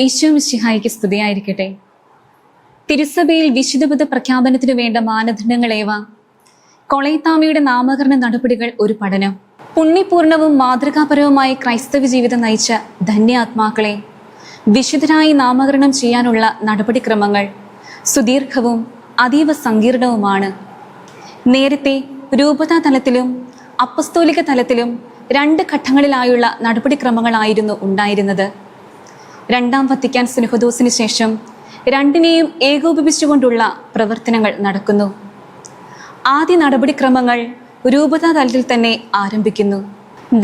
യേശു മിശിഹായിക്ക് സ്തുതിയായിരിക്കട്ടെ. തിരുസഭയിൽ വിശുദ്ധബുദ്ധ പ്രഖ്യാപനത്തിന് വേണ്ട മാനദണ്ഡങ്ങളേവ കൊളൈത്താമയുടെ നാമകരണ നടപടികൾ ഒരു പഠനം. പുണ്യപൂർണവും മാതൃകാപരവുമായ ക്രൈസ്തവ ജീവിതം നയിച്ച ധന്യാത്മാക്കളെ വിശുദ്ധരായി നാമകരണം ചെയ്യാനുള്ള നടപടിക്രമങ്ങൾ സുദീർഘവും അതീവ സങ്കീർണവുമാണ്. നേരത്തെ രൂപതാ തലത്തിലും അപ്പസ്തോലിക തലത്തിലും രണ്ട് ഘട്ടങ്ങളിലായുള്ള നടപടിക്രമങ്ങളായിരുന്നു ഉണ്ടായിരുന്നത്. രണ്ടാം വത്തിക്കാൻ സ്നേഹദോസിന് ശേഷം രണ്ടിനെയും ഏകോപിപ്പിച്ചുകൊണ്ടുള്ള പ്രവർത്തനങ്ങൾ നടക്കുന്നു. ആദ്യ നടപടിക്രമങ്ങൾ രൂപതാ തലത്തിൽ തന്നെ ആരംഭിക്കുന്നു.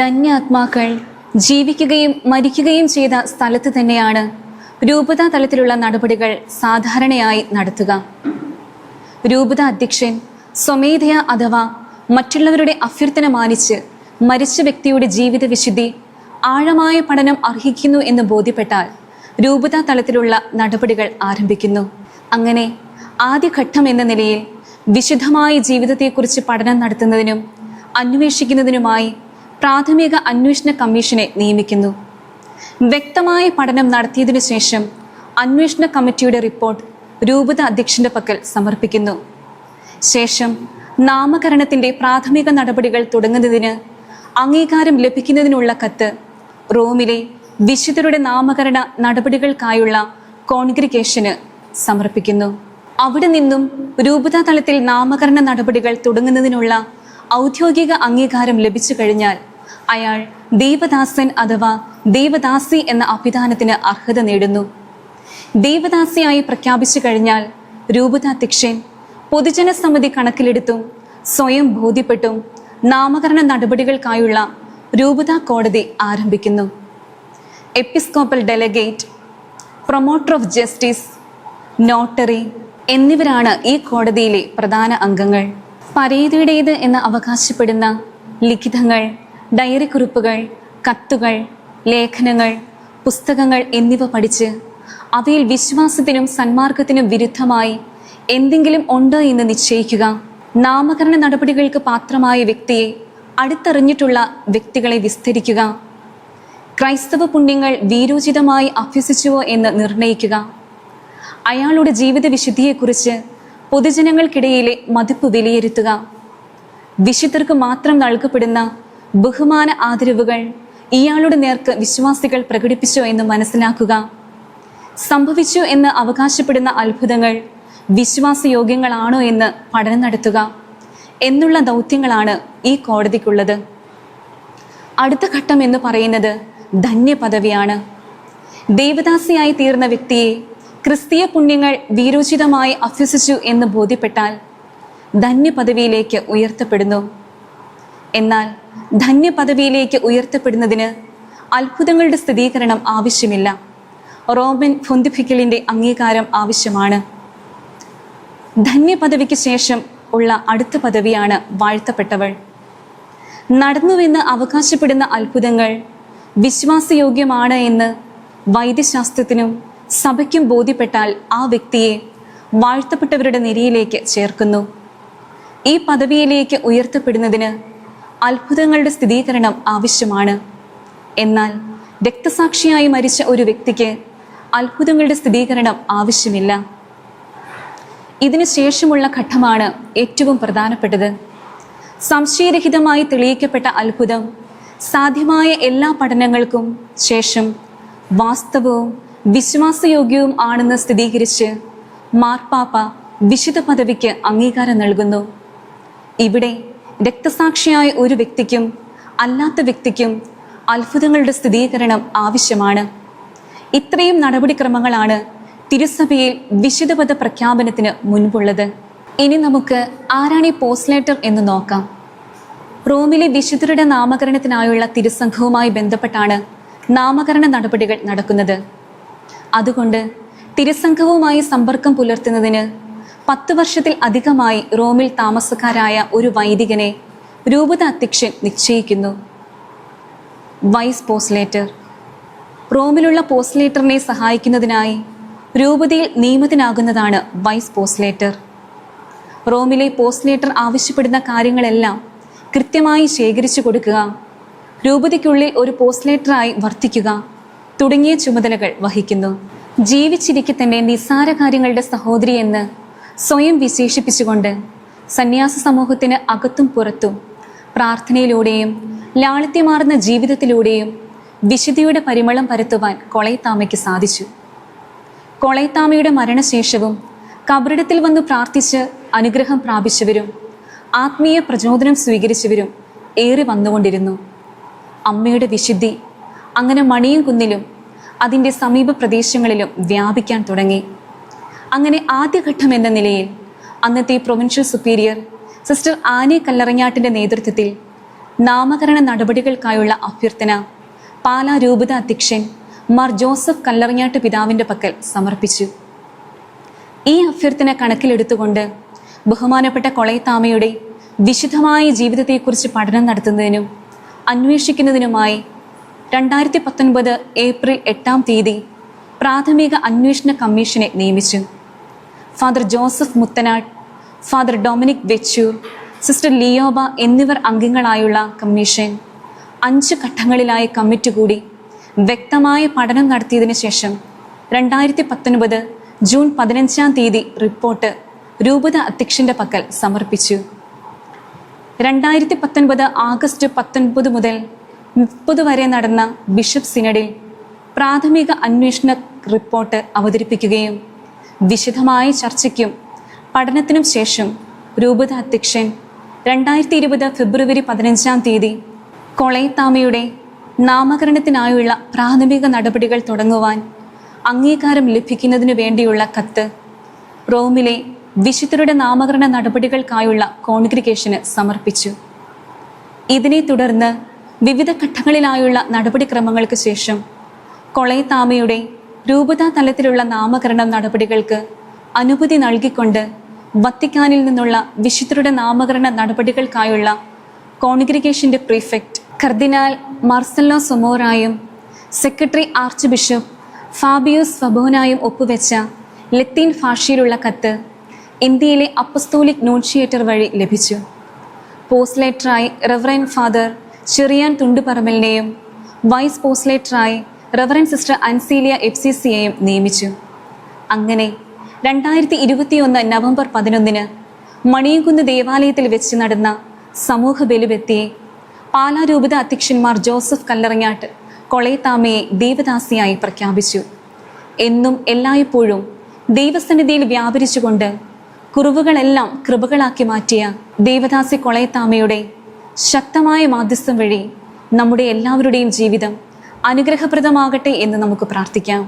ധന്യാത്മാക്കൾ ജീവിക്കുകയും മരിക്കുകയും ചെയ്ത സ്ഥലത്ത് തന്നെയാണ് രൂപതാ തലത്തിലുള്ള നടപടികൾ സാധാരണയായി നടത്തുക. രൂപത അധ്യക്ഷൻ സ്വമേധയ അഥവാ മറ്റുള്ളവരുടെ അഭ്യർത്ഥന മാനിച്ച് മരിച്ച വ്യക്തിയുടെ ജീവിത വിശുദ്ധി ആഴമായ പഠനം അർഹിക്കുന്നു എന്ന് ബോധ്യപ്പെട്ടാൽ രൂപത തലത്തിലുള്ള നടപടികൾ ആരംഭിക്കുന്നു. അങ്ങനെ ആദ്യഘട്ടം എന്ന നിലയിൽ വിശുദ്ധമായ ജീവിതത്തെക്കുറിച്ച് പഠനം നടത്തുന്നതിനും അന്വേഷിക്കുന്നതിനുമായി പ്രാഥമിക അന്വേഷണ കമ്മീഷനെ നിയമിക്കുന്നു. വ്യക്തമായ പഠനം നടത്തിയതിനു ശേഷം അന്വേഷണ കമ്മിറ്റിയുടെ റിപ്പോർട്ട് രൂപത അധ്യക്ഷന്റെ പക്കൽ സമർപ്പിക്കുന്നു. ശേഷം നാമകരണത്തിന്റെ പ്രാഥമിക നടപടികൾ തുടങ്ങുന്നതിന് അംഗീകാരം ലഭിക്കുന്നതിനുള്ള കത്ത് റോമിലെ വിശുദ്ധരുടെ നാമകരണ നടപടികൾക്കായുള്ള കോൺഗ്രിഗേഷന് സമർപ്പിക്കുന്നു. അവിടെ നിന്നും രൂപതാ തലത്തിൽ നാമകരണ നടപടികൾ തുടങ്ങുന്നതിനുള്ള ഔദ്യോഗിക അംഗീകാരം ലഭിച്ചു കഴിഞ്ഞാൽ അയാൾ ദേവദാസൻ അഥവാ ദേവദാസി എന്ന അഭിധാനത്തിന് അർഹത നേടുന്നു. ദേവദാസിയായി പ്രഖ്യാപിച്ചു കഴിഞ്ഞാൽ രൂപതാധ്യക്ഷൻ പൊതുജന സമിതി കണക്കിലെടുത്തും സ്വയം ബോധ്യപ്പെട്ടും നാമകരണ നടപടികൾക്കായുള്ള രൂപതാ കോടതി ആരംഭിക്കുന്നു. Episcopal delegate promoter of justice notary എന്നിവരാണ് ഈ കോടതിയിലെ പ്രധാന അംഗങ്ങൾ. പരേതയുടേത് എന്ന് അവകാശപ്പെടുന്ന ലിഖിതങ്ങൾ ഡയറി കുറിപ്പുകൾ കത്തുകൾ ലേഖനങ്ങൾ പുസ്തകങ്ങൾ എന്നിവ പഠിച്ച് അവയിൽ വിശ്വാസത്തിനും സന്മാർഗത്തിനും വിരുദ്ധമായി എന്തെങ്കിലും ഉണ്ടോ എന്ന് നിശ്ചയിക്കുക. നാമകരണ നടപടികൾക്ക് പാത്രമായ വ്യക്തിയെ അടുത്തറിഞ്ഞിട്ടുള്ള വ്യക്തികളെ വിസ്തരിക്കുക. ക്രൈസ്തവ പുണ്യങ്ങൾ വീരോചിതമായി അഭ്യസിച്ചുവോ എന്ന് നിർണയിക്കുക. അയാളുടെ ജീവിത വിശുദ്ധിയെക്കുറിച്ച് പൊതുജനങ്ങൾക്കിടയിലെ മതിപ്പ് വിലയിരുത്തുക. വിശുദ്ധർക്ക് മാത്രം നൽകപ്പെടുന്ന ബഹുമാന ആദരവുകൾ ഇയാളുടെ നേർക്ക് വിശ്വാസികൾ പ്രകടിപ്പിച്ചോ എന്ന് മനസ്സിലാക്കുക. സംഭവിച്ചു എന്ന് അവകാശപ്പെടുന്ന അത്ഭുതങ്ങൾ വിശ്വാസയോഗ്യങ്ങളാണോ എന്ന് പഠനം നടത്തുക. എന്നുള്ള ദൗത്യങ്ങളാണ് ഈ കോടതിക്കുള്ളത്. അടുത്ത ഘട്ടം എന്ന് പറയുന്നത് ധന്യപദവിയാണ്. ദേവദാസിയായി തീർന്ന വ്യക്തിയെ ക്രിസ്തീയ പുണ്യങ്ങൾ വീരോചിതമായി അഭ്യസിച്ചു എന്ന് ബോധ്യപ്പെട്ടാൽ ധന്യപദവിയിലേക്ക് ഉയർത്തപ്പെടുന്നു. എന്നാൽ ധന്യപദവിയിലേക്ക് ഉയർത്തപ്പെടുന്നതിന് അത്ഭുതങ്ങളുടെ സ്ഥിരീകരണം ആവശ്യമില്ല. റോമൻ ഫൊന്തിഫിക്കലിന്റെ അംഗീകാരം ആവശ്യമാണ്. ധന്യപദവിക്ക് ശേഷം ഉള്ള അടുത്ത പദവിയാണ് വാഴ്ത്തപ്പെട്ടവൾ. നടന്നുവെന്ന് അവകാശപ്പെടുന്ന അത്ഭുതങ്ങൾ വിശ്വാസയോഗ്യമാണ് എന്ന് വൈദ്യശാസ്ത്രത്തിനും സഭയ്ക്കും ബോധ്യപ്പെട്ടാൽ ആ വ്യക്തിയെ വാഴ്ത്തപ്പെട്ടവരുടെ നിരയിലേക്ക് ചേർക്കുന്നു. ഈ പദവിയിലേക്ക് ഉയർത്തപ്പെടുന്നതിന് അത്ഭുതങ്ങളുടെ സ്ഥിരീകരണം ആവശ്യമാണ്. എന്നാൽ രക്തസാക്ഷിയായി മരിച്ച ഒരു വ്യക്തിക്ക് അത്ഭുതങ്ങളുടെ സ്ഥിരീകരണം ആവശ്യമില്ല. ഇതിനു ശേഷമുള്ള ഘട്ടമാണ് ഏറ്റവും പ്രധാനപ്പെട്ടത്. സംശയരഹിതമായി തെളിയിക്കപ്പെട്ട അത്ഭുതം സാധ്യമായ എല്ലാ പഠനങ്ങൾക്കും ശേഷം വാസ്തവവും വിശ്വാസയോഗ്യവും ആണെന്ന് സ്ഥിരീകരിച്ച് മാർപ്പാപ്പ വിശുദ്ധ പദവിക്ക് അംഗീകാരം നൽകുന്നു. ഇവിടെ രക്തസാക്ഷിയായ ഒരു വ്യക്തിക്കും അല്ലാത്ത വ്യക്തിക്കും അത്ഭുതങ്ങളുടെ സ്ഥിരീകരണം ആവശ്യമാണ്. ഇത്രയും നടപടിക്രമങ്ങളാണ് തിരുസഭയിൽ വിശുദ്ധപദ പ്രഖ്യാപനത്തിന് മുൻപുള്ളത്. ഇനി നമുക്ക് ആരാണ് പോസ്റ്റ്ലേറ്റർ എന്ന് നോക്കാം. റോമിലെ വിശുദ്ധരുടെ നാമകരണത്തിനായുള്ള തിരുസംഘവുമായി ബന്ധപ്പെട്ടാണ് നാമകരണ നടപടികൾ നടക്കുന്നത്. അതുകൊണ്ട് തിരുസംഘവുമായി സമ്പർക്കം പുലർത്തുന്നതിന് പത്ത് വർഷത്തിൽ അധികമായി റോമിൽ താമസക്കാരായ ഒരു വൈദികനെ രൂപത അധ്യക്ഷൻ നിശ്ചയിക്കുന്നു. Vice postulator. റോമിലുള്ള പോസ്റ്റ്ലേറ്ററിനെ സഹായിക്കുന്നതിനായി രൂപതയിൽ നിയമിതനാകുന്നതാണ് വൈസ് പോസ്റ്റ്ലേറ്റർ. റോമിലെ പോസ്റ്റ്ലേറ്റർ ആവശ്യപ്പെടുന്ന കാര്യങ്ങളെല്ലാം കൃത്യമായി ശേഖരിച്ചു കൊടുക്കുക രൂപതയ്ക്കുള്ളിൽ ഒരു പോസ്റ്റ്ലേറ്ററായി വർത്തിക്കുക തുടങ്ങിയ ചുമതലകൾ വഹിക്കുന്നു. ജീവിച്ചിരിക്കെ തന്നെ നിസ്സാര കാര്യങ്ങളുടെ സഹോദരി എന്ന് സ്വയം വിശേഷിപ്പിച്ചുകൊണ്ട് സന്യാസ സമൂഹത്തിന് അകത്തും പുറത്തും പ്രാർത്ഥനയിലൂടെയും ലാളിത്യമാർന്ന ജീവിതത്തിലൂടെയും വിശുദ്ധിയുടെ പരിമളം പരത്തുവാൻ കൊളയത്താമയ്ക്ക് സാധിച്ചു. കൊളയത്താമയുടെ മരണശേഷവും കബറിടത്തിൽ വന്ന് പ്രാർത്ഥിച്ച് അനുഗ്രഹം പ്രാപിച്ചവരും ആത്മീയ പ്രചോദനം സ്വീകരിച്ചവരും ഏറെ വന്നുകൊണ്ടിരുന്നു. അമ്മയുടെ വിശുദ്ധി അങ്ങനെ മണിയും കുന്നിലും അതിന്റെ സമീപ പ്രദേശങ്ങളിലും വ്യാപിക്കാൻ തുടങ്ങി. അങ്ങനെ ആദ്യഘട്ടം എന്ന നിലയിൽ അന്നത്തെ പ്രൊവിൻഷ്യൽ സുപ്പീരിയർ സിസ്റ്റർ ആനി കല്ലറങ്ങാട്ടിന്റെ നേതൃത്വത്തിൽ നാമകരണ നടപടികൾക്കായുള്ള അഭ്യർത്ഥന പാലാ രൂപത അധ്യക്ഷൻ മാർ ജോസഫ് കല്ലറിഞ്ഞാട്ട് പിതാവിന്റെ പക്കൽ സമർപ്പിച്ചു. ഈ അഭ്യർത്ഥന കണക്കിലെടുത്തുകൊണ്ട് ബഹുമാനപ്പെട്ട കൊളയത്താമയുടെ വിശുദ്ധമായ ജീവിതത്തെക്കുറിച്ച് പഠനം നടത്തുന്നതിനും അന്വേഷിക്കുന്നതിനുമായി രണ്ടായിരത്തി പത്തൊൻപത് ഏപ്രിൽ എട്ടാം തീയതി പ്രാഥമിക അന്വേഷണ കമ്മീഷനെ നിയമിച്ചു. Father Joseph Muthanad father Dominic Vechoor sister Lioba എന്നിവർ അംഗങ്ങളായുള്ള കമ്മീഷൻ അഞ്ച് ഘട്ടങ്ങളിലായി കമ്മിറ്റി കൂടി വ്യക്തമായ പഠനം നടത്തിയതിനു ശേഷം രണ്ടായിരത്തി പത്തൊൻപത് ജൂൺ പതിനഞ്ചാം തീയതി റിപ്പോർട്ട് രൂപത അധ്യക്ഷന്റെ പക്കൽ സമർപ്പിച്ചു. രണ്ടായിരത്തി പത്തൊൻപത് ആഗസ്റ്റ് പത്തൊൻപത് മുതൽ മുപ്പത് വരെ നടന്ന ബിഷപ്പ് സിനഡിൽ പ്രാഥമിക അന്വേഷണ റിപ്പോർട്ട് അവതരിപ്പിക്കുകയും വിശദമായ ചർച്ചയ്ക്കും പഠനത്തിനും ശേഷം രൂപത അധ്യക്ഷൻ രണ്ടായിരത്തി ഇരുപത് ഫെബ്രുവരി പതിനഞ്ചാം തീയതി കൊളയത്താമയുടെ നാമകരണത്തിനായുള്ള പ്രാഥമിക നടപടികൾ തുടങ്ങുവാൻ അംഗീകാരം ലഭിക്കുന്നതിനു വേണ്ടിയുള്ള കത്ത്. റോമിലെ വിശുദ്ധരുടെ നാമകരണ നടപടികൾക്കായുള്ള കോൺഗ്രിഗേഷന് സമർപ്പിച്ചു. ഇതിനെ തുടർന്ന് വിവിധ ഘട്ടങ്ങളിലായുള്ള നടപടിക്രമങ്ങൾക്ക് ശേഷം കൊളയത്താമയുടെ രൂപതാ തലത്തിലുള്ള നാമകരണ നടപടികൾക്ക് അനുമതി നൽകിക്കൊണ്ട് വത്തിക്കാനിൽ നിന്നുള്ള വിശുദ്ധരുടെ നാമകരണ നടപടികൾക്കായുള്ള കോൺഗ്രിഗേഷന്റെ പ്രീഫെക്ട് കർദിനാൽ മാർസല്ലോ സൊമോറായും സെക്രട്ടറി ആർച്ച് ബിഷപ്പ് ഫാബിയോസ് ഫബോനായും ഒപ്പുവെച്ച ലത്തീൻ ഭാഷയിലുള്ള കത്ത് ഇന്ത്യയിലെ അപ്പസ്തോലിക് നോൺഷിയേറ്റർ വഴി ലഭിച്ചു. പോസ്റ്റ്ലേറ്ററായി റെവറൻ ഫാദർ ചെറിയാൻ തുണ്ടുപറമ്പലിനെയും vice പോസ്റ്റ്ലേറ്ററായി reverend sister Ansilia F C സിയെയും നിയമിച്ചു. അങ്ങനെ രണ്ടായിരത്തി ഇരുപത്തിയൊന്ന് നവംബർ പതിനൊന്നിന് മണിയകുന്ന് ദേവാലയത്തിൽ വെച്ച് നടന്ന സമൂഹ ബലിബെത്തിയെ പാലാ രൂപത അധ്യക്ഷന്മാർ ജോസഫ് കല്ലറങ്ങാട്ട് കൊളയത്താമയെ ദേവദാസിയായി പ്രഖ്യാപിച്ചു. എന്നും എല്ലായ്പ്പോഴും ദൈവസന്നിധിയിൽ വ്യാപരിച്ചുകൊണ്ട് കുറവുകളെല്ലാം കൃപകളാക്കി മാറ്റിയ ദേവദാസി കൊളയത്താമയുടെ ശക്തമായ മാധ്യസ്ഥം വഴി നമ്മുടെ എല്ലാവരുടെയും ജീവിതം അനുഗ്രഹപ്രദമാകട്ടെ എന്ന് നമുക്ക് പ്രാർത്ഥിക്കാം.